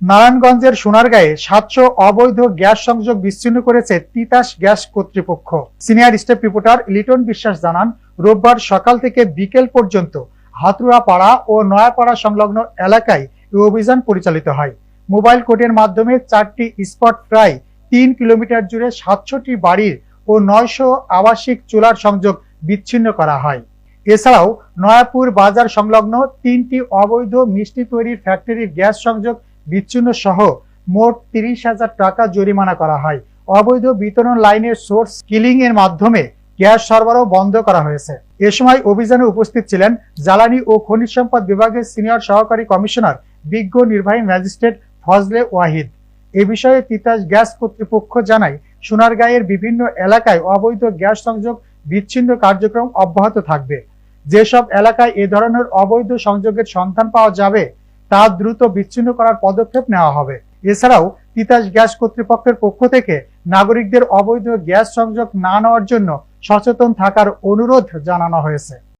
নারায়ণগঞ্জের সোনারগাঁয়ে সাতশো অবৈধ গ্যাস সংযোগ বিচ্ছিন্ন করেছে তিতাস গ্যাস কর্তৃপক্ষ। Senior step reporter Liton Biswas জানান, রোববার সকাল থেকে বিকেল পর্যন্ত হাতুড়া পাড়া ও নয়াপাড়া সংলগ্ন এলাকায় এই অভিযান পরিচালিত হয়। মোবাইল কোর্টের মাধ্যমে চারটি স্পট প্রায় তিন কিলোমিটার জুড়ে সাতশোটি বাড়ির ও নয়শো আবাসিক চুলার সংযোগ বিচ্ছিন্ন করা হয়। এছাড়াও নয়াপুর বাজার সংলগ্ন তিনটি অবৈধ মিষ্টি তৈরির ফ্যাক্টরির গ্যাস সংযোগ বিচ্ছিন্ন সহ মোট তিরিশ হাজার টাকা জরিমানা করা হয়। অবৈধ বিতরণ লাইনের সোর্স কিলিং এর মাধ্যমে গ্যাস সরবরাহ বন্ধ করা হয়েছে। এ সময় অভিযানে উপস্থিত ছিলেন জ্বালানি ও খনিজ সম্পদ বিভাগের সিনিয়র সহকারী কমিশনার, বিজ্ঞ নির্বাহী ম্যাজিস্ট্রেট ফজলে ওয়াহিদ। এ বিষয়ে তিতাস গ্যাস কর্তৃপক্ষ জানায়, সোনারগাঁয়ের বিভিন্ন এলাকায় অবৈধ গ্যাস সংযোগ বিচ্ছিন্ন কার্যক্রম অব্যাহত থাকবে। যেসব এলাকায় এ ধরনের অবৈধ সংযোগের সন্ধান পাওয়া যাবে তা দ্রুত বিচ্ছিন্ন করার পদক্ষেপ নেওয়া হবে। এছাড়াও তিতাস গ্যাস কর্তৃপক্ষের পক্ষ থেকে নাগরিকদের অবৈধ গ্যাস সংযোগ না নেওয়ার জন্য সচেতন থাকার অনুরোধ জানানো হয়েছে।